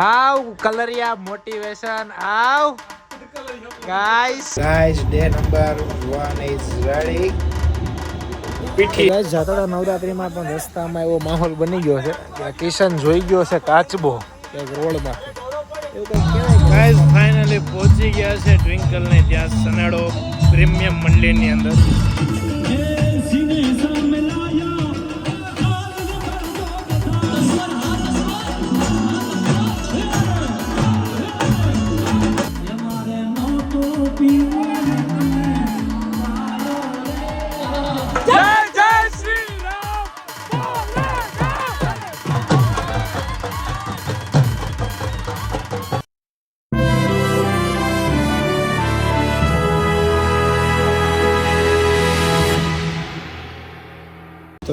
આવ કલરિયા મોટિવેશન આવ. Guys guys day number 1 is ready પીઠી. Guys જાતડા નવરાત્રીમાં પણ રસ્તામાં એવો માહોલ બની ગયો છે કે કિશન જોઈ ગયો છે કાચબો એક રોડમાં. ગાઈસ ફાઇનલી પહોંચી ગયા છે ટ્વિંકલ ને ત્યાં સનાડો પ્રીમિયમ મંડળીની અંદર.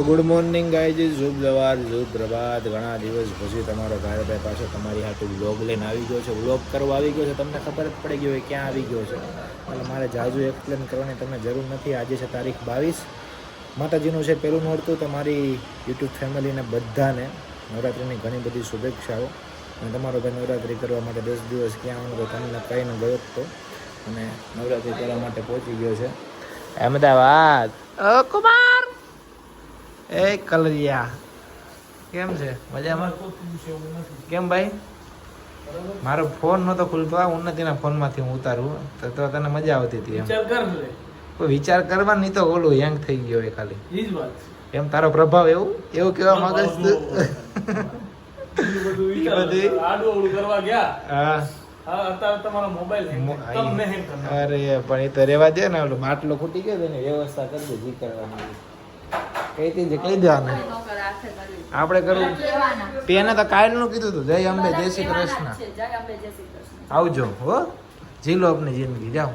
ગુડ મોર્નિંગ ગાયજી શુભ સવાર, શુભ પ્રભાત. ઘણા દિવસ પછી તમારો ભારતભાઈ પાછો તમારી હાથે વ્લોગ લઈને આવી ગયો છે. વ્લોગ કરવા આવી ગયો છે. તમને ખબર જ પડી ગયો હોય ક્યાં આવી ગયો છે. એટલે મારે જાજુ એક્સપ્લેન કરવાની તમને જરૂર નથી. આજે છે તારીખ બાવીસ. માતાજીનું છે પહેલું નોરતું. તમારી યુટ્યુબ ફેમિલીને બધાને નવરાત્રિની ઘણી બધી શુભેચ્છાઓ. અને તમારો ભાઈ નવરાત્રિ કરવા માટે દસ દિવસ ક્યાં હું તો તમને કહીને ગયો હતો અને નવરાત્રિ કરવા માટે પહોંચી ગયો છે. અમદાવાદ. કુમાર! એ કલરિયા. કેમ છે? મજામાં? કેમ ભાઈ? મારો ફોન નતો ખુલતો. નથી ઉન્નતિના ફોનમાંથી હું ઉતારું. તો તને મજા આવતી હતી કોઈ વિચાર કરવા નહીં તો ઓલું યંગ થઈ ગયો એ ખાલી. એમ તારો પ્રભાવ એવું? એવું કેવા માંગે છે હા. અરે પણ એ તો રેવા દે ને ઓલું. માટલો ખૂટી ગયો ને વ્યવસ્થા કરી દે જી કરવાની. કઈ કઈ કહી દેવાનું? આપણે કરવું તેને તો કાયલનું કીધું હતું જય અંબે જય શ્રી કૃષ્ણ. આવજો હો. જીલો આપની જિંદગી જાઓ.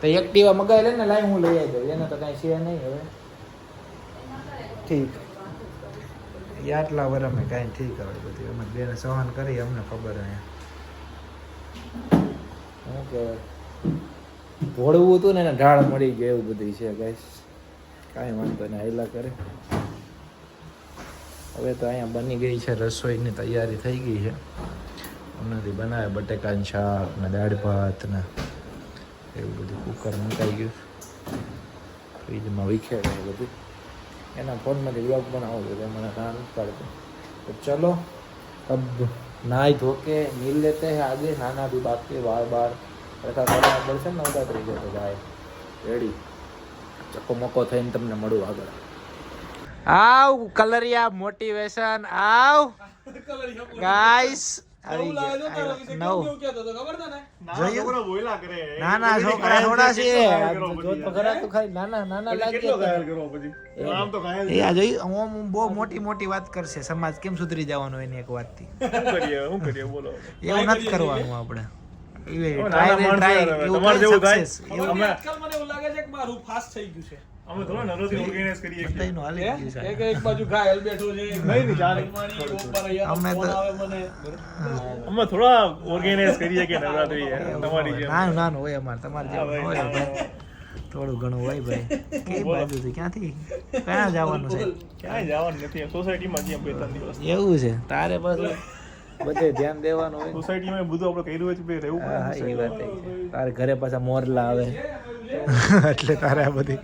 તો એક્ટિવા મગાવી લે ને લાઈ હું લઈ આવી દઉં. એને તો કાંઈ છે નહીં હવે. ઠીક. આટલા વર અમે કાંઈ ઠીક હવે બધું. અમે બેને સહન કરી અમને ખબર અહીંયા શું કહેવાય ભોળવું હતું ને એને ઢાળ મળી ગયું એવું બધું છે ગાઈસ કાંઈ વાંધો નહીં હાઈલા કરે હવે તો અહીંયા બની ગઈ છે રસોઈની તૈયારી થઈ ગઈ છે હમણાંથી બનાવે બટેકાનું શાક ને દાળ ભાત ને એવું બધું કુકર મુકાઈ ગયું ફ્રીજમાં વિખેરાય બધું એના ફોનમાંથી બ્લોગ બનાવો છો તો મને ના નથી પાડતો તો ચલો અબ નાઈ ધો કે મિલ લેતે हैं आगे नाना भी बात के बार बार રખા કરવા પડશે ને નવરાત્રી છે તો ભાઈ રેડી મોકો થઈને તમને મળું આગળ. આવ કલરિયા મોટિવેશન આવ. ગાઈસ નાના છોકરા થોડા છે નાના નાના લાગે બહુ મોટી મોટી વાત કરશે. સમાજ કેમ સુધરી જવાનો એની એક વાતથી? એવું નથી કરવાનું આપણે. એ try and try, એવું તમારે કઈ જેવું થાય. success, એવું આજકાલ મને એવું લાગે છે કે મારું ફાસ્ટ થઈ ગયું છે. અમે થોડા નવરાત્રી કરીએ? ગયું કે નવરાત્રી તમારી જેમ. નાનું નાનું હોય અમારે તમારી હોય થોડું ઘણું હોય ભાઈ. કઈ બાજુથી? ક્યાંથી? ક્યાં જવાનું છે? ક્યાંય જવાનું નથી સોસાયટીમાં છીએ બે ત્રણ દિવસ. એવું છે? તારે પાછું બધે ધ્યાન દેવાનું હોય સોસાયટીમાં બધું આપણે કર્યું હોય છે બે રહેવું હા પડે એ વાત તારે ઘરે પાછા મોરલા આવે. એટલે તારે આ બધી.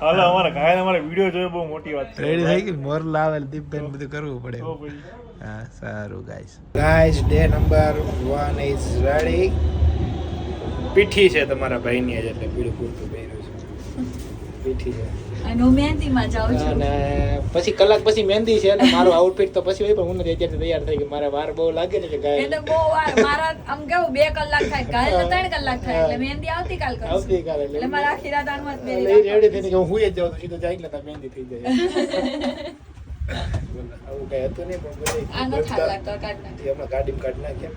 હાલો અમારે ઘાયલ અમારે વીડિયો જોયો બહુ મોટી વાત છે. રેડી થઈ ગઈ? મોરલા આવે દીપબેન બધું કરવું પડે. હા સારું guys guys day number 1 is ready પીઠી છે તમારા ભાઈની આજે એટલે પીળું પૂરતું પહેર્યું છે. પીઠી છે. અને હું મહેંદીમાં જાઉં છું. અને પછી કલાક પછી મહેંદી છે અને મારું આઉટફિટ તો પછી હોય પણ હું નથી અત્યારે તૈયાર થઈ ગયો. મારે વાર બહુ લાગે ને કે એટલે બહુ વાર મારા આમ કેવું બે કલાક થાય કાલે તો ત્રણ કલાક થાય એટલે મહેંદી આવતીકાલ કરું આવતીકાલ એટલે એટલે મારે આખી રાત આનમાં જ એટલે રેડી થઈને કે હું હુઈ જ જાઉં તો સીધો જાય એટલે મહેંદી થઈ જાય. આવું કઈ હતું નહીં પણ કાઢ હમણાં ગાડીમાં કાઢી નાખ્યા.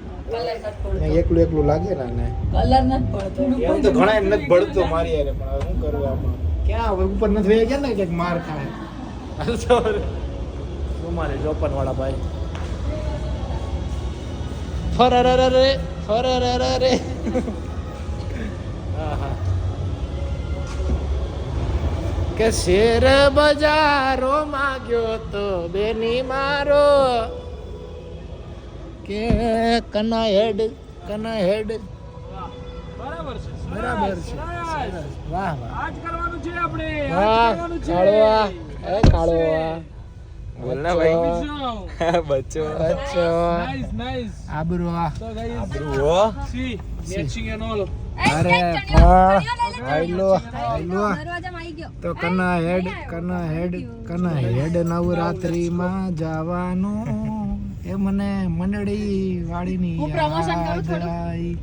એકલું એકલું લાગે ને કલર નથી પડતો. એમ તો ઘણા નથી ભળતો મારી યારે પણ શું કરવું આમાં? ક્યાં હવે ઉપર નથી થઈ ગયા ને ક્યાંક માર ખાય. તમારે ચોપન વાળા ભાઈ? ફરરરરે ફરરરરે. કે શેર બજારો માગ્યો ગયો તો બેની મારો. કે કના હેડ કના હેડ બરાબર છે. વાહ વાહ. આજ કરવાનું છે આપણે આજ વાહ કરવાનું છે. કાળવા. એ કાળવા. બોલ ના ભાઈ. બચ્ચો. બચ્ચો. બચ્ચો. Nice, nice. આબરો So guys, આબરૂ see, matching and અરે વાહ. ચણિયો હાઈલો હાઈલો આવી તો કના હેડ કના હેડ કના હેડ નવરાત્રીમાં જવાનું. એ મને મંડળી વાળીની યાદ થોડું?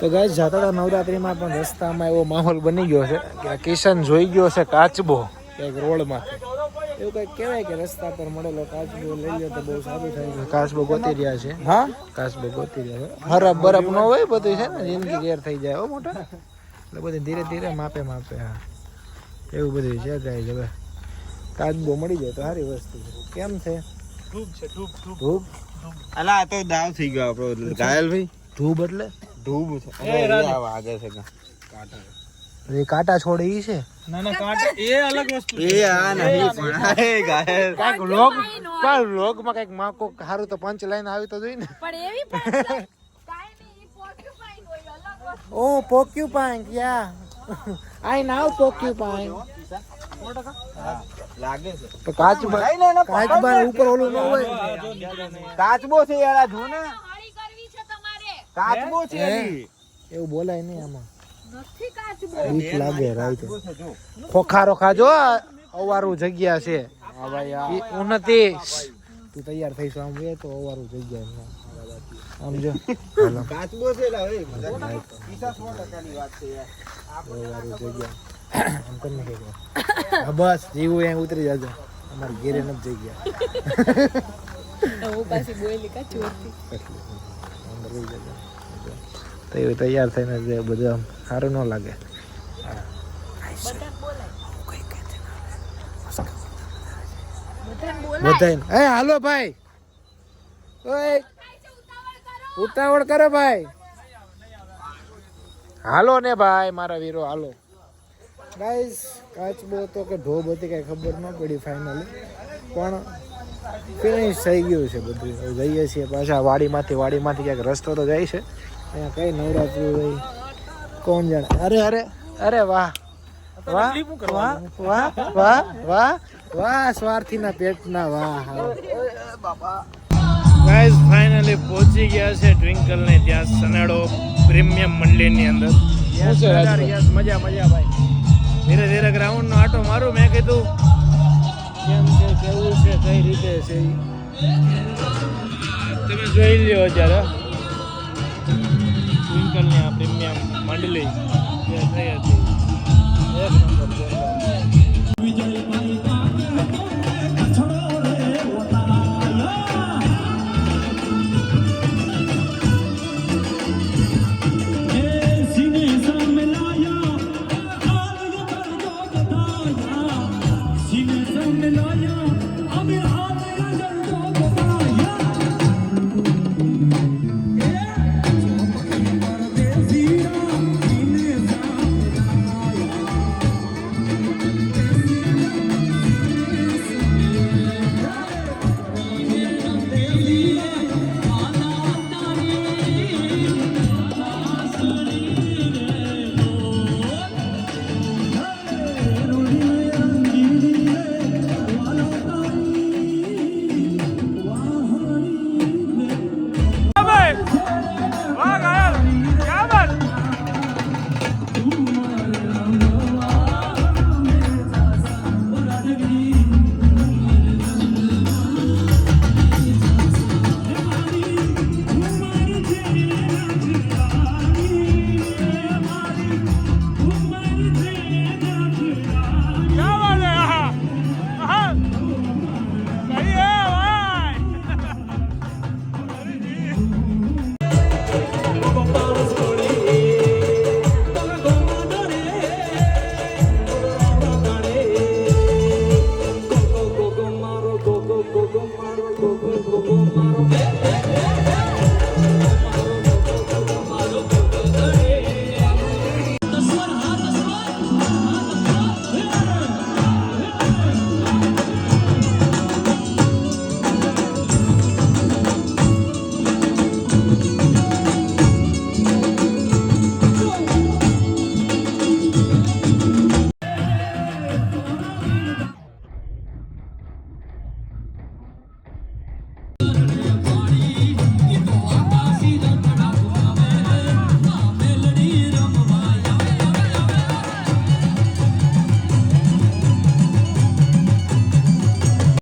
તો ગાય તો જાતા હતા નવરાત્રીમાં પણ રસ્તામાં એવો માહોલ બની ગયો છે કે આ કિશન જોઈ ગયો છે કાચબો એક રોડમાં એવું કંઈક કહેવાય કે રસ્તા પર મળેલો કાચબો લઈ લો તો બહુ સારું થાય છે. કાચબો ગોતી રહ્યા છે. હા? કાચબો ગોતી રહ્યા છે. હરફ બરફ નો હોય બધું છે ને? જિંદગી ગેર થઈ જાય હો મોટા. એટલે બધું ધીરે ધીરે માપે માપે હા. એવું બધું છે ગાય હવે. કાચબો મળી જાય તો સારી વસ્તુ છે. કેમ છે? ધૂપ છે ધૂપ. ધૂપ? અલા આ તો દાવ થઈ ગયો આપણો ઘાયલ ભાઈ ધૂબ એટલે? ધૂબ છે. વાગે છે કાંટા. એ કાંટા છોડે ઈ છે? ના ના કાંટા. એ અલગ વસ્તુ છે. એ આ નહીં પણ એ ઘાયલ. કાંઈક લોગ પણ લોગમાં કાંઈકમાં કોક સારું તો પંચ લાઈન આવી તો જોઈ ને. પણ એવી પણ ઓ પોક્યુપાઇન યા આઈ નાવ પોક્યુપાઇન લાગે છે. કાચબા કાચબા ઉપર ઓલું ન હોય. કાચબો છે યાર આ જો ને. હળી કરવી છે તમારે. કાચબો છે એવું બોલાય નહીં આમાં. નથી કાચબો. બીક લાગે રાઈટ જો. ખોખારો ખાજો અવારું જગ્યા છે. ઉન્નતિ તું તૈયાર થઈ આમ વે તો અવારું જગ્યા છે. આમ જો. કાચબો છે લા એ પૈસા સો વાત છે યાર. અવારું જગ્યા. આમ કરી નાખે. બસ જીવું અહીંયા ઉતરી જાજો. અમારી ઘેરે નથી ગયા. હું પાછી બોલી કા અંદર વહી જજો. તો એવું તૈયાર થઈને જે બધું આમ સારું ન લાગે. બધાને એ હાલો ભાઈ. ઓય. ઉતાવળ કરો ભાઈ. હાલો ને ભાઈ મારા વીરો હાલો. ગાઈસ કાચબો હતો કે ઢોબ હતી કાંઈ ખબર ન પડી ફાઇનલી પણ ફિનિશ થઈ ગયું છે બધું. જઈએ છીએ પાછા વાડીમાંથી. વાડીમાંથી ક્યાંક રસ્તો તો જાય છે. અહીંયા કઈ નવરાત્રી હોય. કોણ જાણે? અરે અરે અરે વાહ. વાહ વાહ વાહ વાહ વાહ વાહ સ્વાર્થીના પેટના વાહ ગાઈઝ ફાઇનલી પહોંચી ગયા છે ટ્વિંકલ ને ત્યાં સનેડો પ્રીમિયમ મંડળની અંદર. મજા મજા ભાઈ. ધીરે ધીરે ગ્રાઉન્ડ નો આટો મારું, મેં કીધું, કેમ છે, કેવું છે, કઈ રીતે છે તમે જોઈ લ્યો અત્યારે ટ્વિંકલની આ પ્રીમિયમ મંડળી જે થઈ હતી એક નંબર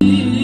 be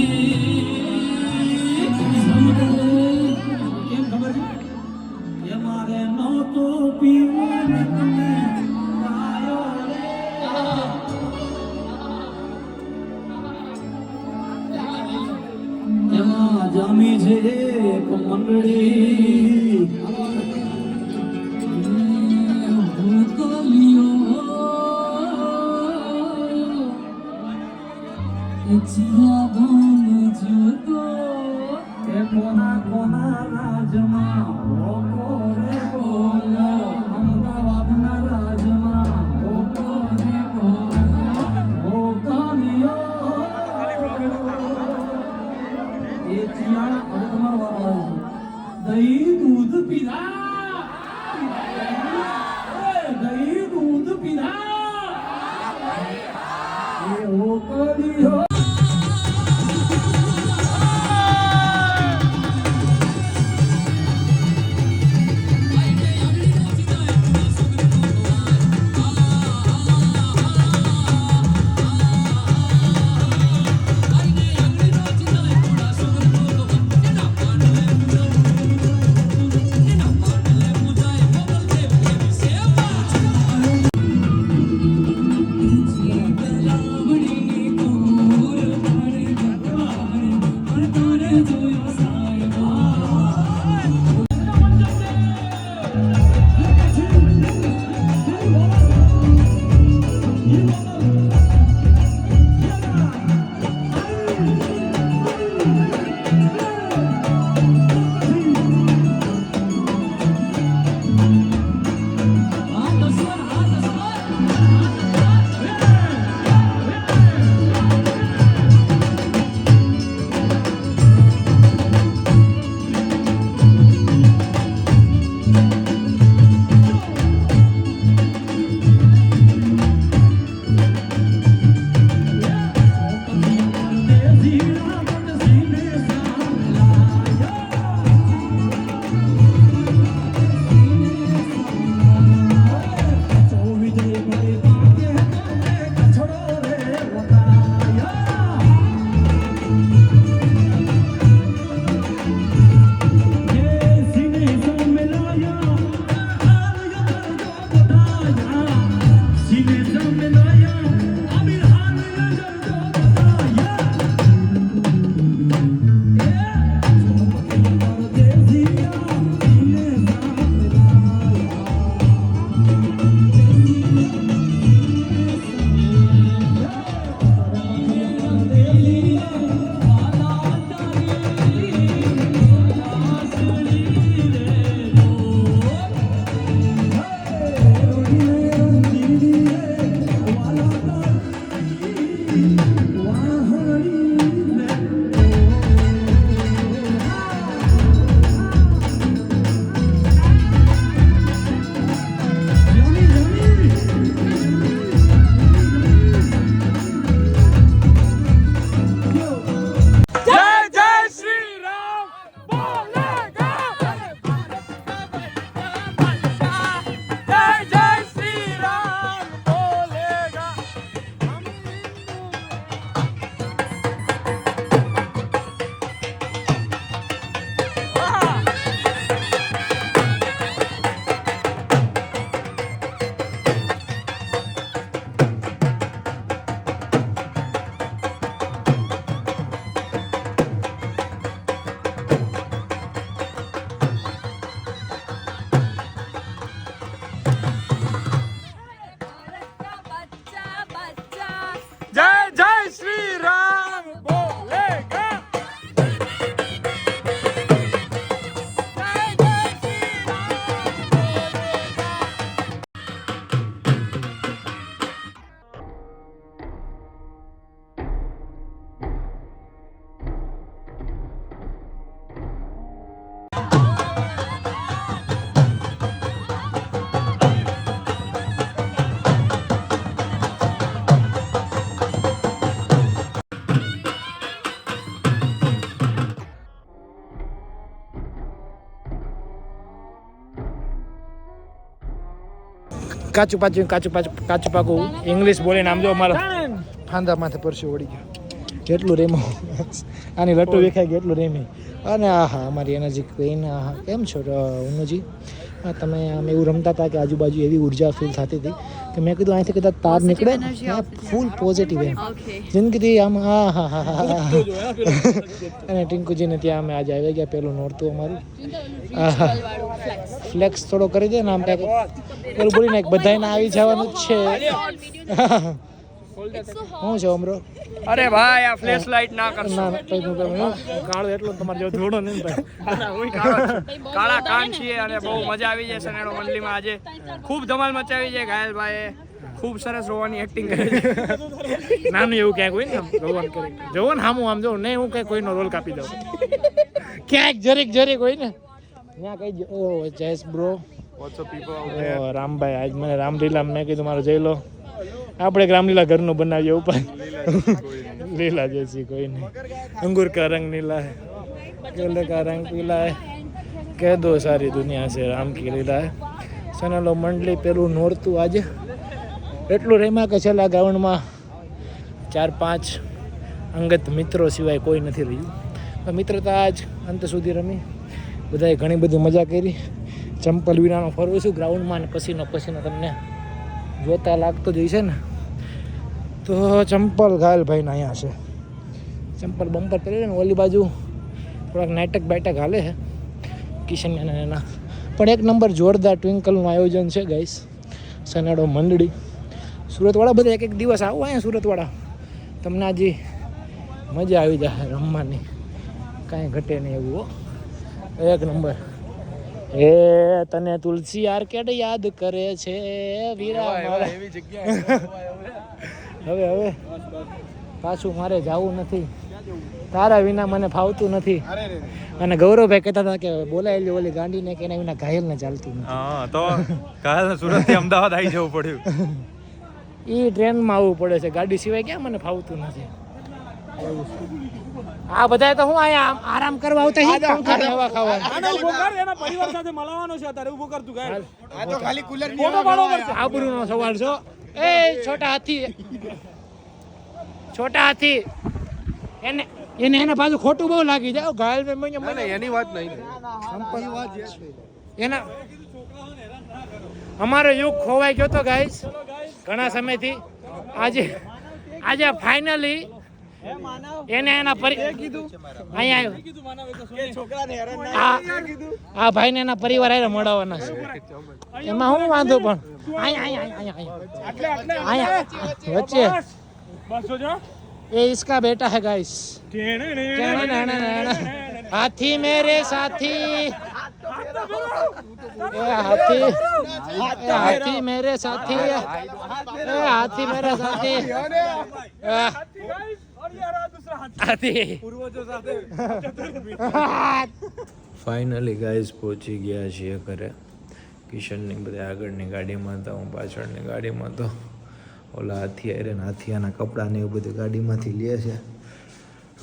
કાચું પાચું કાચું પાચું કાચું પાકું ઇંગ્લિશ બોલીને આમ જો અમારો ફાંદા માથે પરસી ઓળી ગયો. કેટલું રેમો આની લટ્ટુ દેખાય કેટલું રેમી. અને આહા અમારી એનર્જી ક્વીન આહા. કેમ છો ઉનુજી? તમે આમ એવું રમતા હતા કે આજુબાજુ એવી ઊર્જા ફીલ થતી હતી કે મેં કીધું અહીંથી કદાચ તાર નીકળે ફૂલ પોઝિટિવ એમ. જિંદગીથી આમ હા હા હા હા અને ટિંકુજીને ત્યાં અમે આજે આવી ગયા પેલું નોરતું અમારું. ફ્લેક્સ થોડો કરી દે ને આમ પેલું બોલીને એક બધાને આવી જવાનું જ છે. શું છે અમરો? અરે ભાઈ આ ફ્લેશ લાઇટ ના કરશો. ના કાળો એટલો તમારે જો ધોડો નહીં ભાઈ કાળો કાન છીએ અને બહુ મજા આવી જાય સનેડો મંડલીમાં આજે. ખૂબ ધમાલ મચાવી છે ઘાયલભાઈએ. ખૂબ સરસ રોવાની એક્ટિંગ કરી છે. નાનું એવું ક્યાંક હોય ને આમ ભગવાન કરે. જોવો ને હામું આમ જોવો. નહીં હું કઈ કોઈનો રોલ કાપી દઉં. ક્યાંક જરીક જરીક હોય ને. ત્યાં કઈ જ- ઓ જયેશ બ્રો રામભાઈ આજ મને રામલીલા મેં કીધું મારો જઈ લો આપણે ગ્રામલીલા ઘરનો બનાવીએ ઉપાય લીલા જેસી કોઈ નહીં. અંગુર કા રંગ નીલા હે. ગુલ કા રંગ પીલા હે. કહે દો સારી દુનિયા છે રામ કી લીલા હે. સનાલો મંડલી પેલું નોરતું આજે. એટલું રેમાં કે છેલ્લા ગ્રાઉન્ડમાં ચાર પાંચ અંગત મિત્રો સિવાય કોઈ નથી રહ્યું. મિત્રતા આજ અંત સુધી રમી. બધાએ ઘણી બધી મજા કરી. ચંપલ વિનાનો ફરવું છું. ગ્રાઉન્ડમાં અને પસીનો પસીનો તમને જોતા લાગતો જ હશે ને, તો ચંપલ ઘાયલભાઈના અહીંયા છે. ચંપલ બમ્પર કરી ને ઓલી બાજુ, થોડાક નાટક બાટક હાલે છે, કિશન એના. પણ એક નંબર જોરદાર ટ્વિંકલનું આયોજન છે ગાઈસ સનાડો મંડળી. સુરતવાળા બધા એક એક દિવસ આવો અહીંયા સુરતવાળા. તમને આજે મજા આવી જાય રમવાની. કાંઈ ઘટે નહીં એવું એક નંબર. એ તને તુલસી આર્કેડ યાદ કરે છે વીરા મારા હવે હવે. પાછું મારે જવું નથી. તારા વિના મને ફાવતું નથી. અને ગૌરવભાઈ કહેતા હતા કે બોલાયેલી ઓલી ગાંડીને કે એના વિના ઘાયલને ચાલતું નથી. હા તો ઘાયલ સુરતથી અમદાવાદ આવી જવું પડ્યું. એ ટ્રેનમાં આવવું પડે છે. ગાડી સિવાય ક્યાં મને ફાવતું નથી. એવું. આ બધા તો હું અહીંયા આમ આરામ કરવા આવતા હી? કોણ કરે? હવા ખાવા. એના પરિવાર સાથે મળવાનો છે અત્યારે ઊભો કર તું ગાય. આ તો ખાલી કુલર આબરૂનો સવાલ છો. એ છોટા હાથી. છોટા હાથી. એને એને એને પાછું ખોટું બહુ લાગી જાય ઘાયલ મે મને મને એની વાત નહીં એના અમારો યુગ ખોવાઈ ગયો તો ગાઈસ ઘણા સમયથી. આજે આજે ફાઇનલી એને એના પરી અહીંયા આવ્યો આ આ ભાઈને એના પરિવાર હારે મળવાના છે એમાં હું વાંધો પણ અહીંયા અહીંયા અહીંયા અહીંયા અહીંયા વચ્ચે બસ જોજો ये इसका बेटा है गाइस हाथी मेरे साथी ए हाथी ए हाथी मेरे साथी ए हाथी मेरे साथी ए, હાથી ફાઇનલી ગાઈઝ પહોંચી ગયા છીએ ઘરે. કિશનની બધા આગળની ગાડીમાં હતા હું પાછળની ગાડીમાં તો ઓલા હાથી આરે હાથીયાના કપડાં ને એવું બધું ગાડીમાંથી લે છે.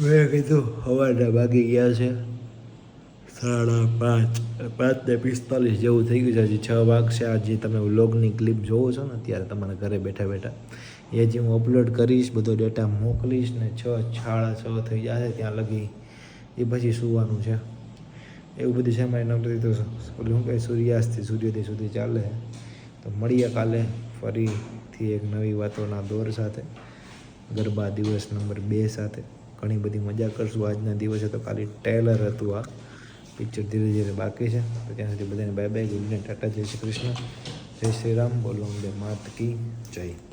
મેં કીધું હવાડા ભાગી ગયા છે. સાડા પાંચ પાંચ ને પિસ્તાલીસ જેવું થઈ ગયું છે. હજી છ વાગશે. આજે તમે વ્લોગની ક્લિપ જોવો છો ને, ત્યારે તમારા ઘરે બેઠા બેઠા. એ જે હું અપલોડ કરીશ, બધો ડેટા મોકલીશ ને છ સાડા છ થઈ જશે ત્યાં લગી એ પછી સુવાનું છે. એવું બધું છે મારી નંબરથી તો ઓલું શું કહે સૂર્યાસ્તથી સૂર્યોદય સુધી ચાલે. તો મળીએ કાલે ફરીથી એક નવી વાતોના દોર સાથે, ગરબા દિવસ નંબર બે સાથે. ઘણી બધી મજા કરશું. આજના દિવસે તો ખાલી ટેલર હતું આ. પિક્ચર ધીરે ધીરે બાકી છે. તો ત્યાં સુધી બધાને bye bye good night tata. જય શ્રી કૃષ્ણ. જય શ્રી રામ. બોલો અંબે માત કી જય.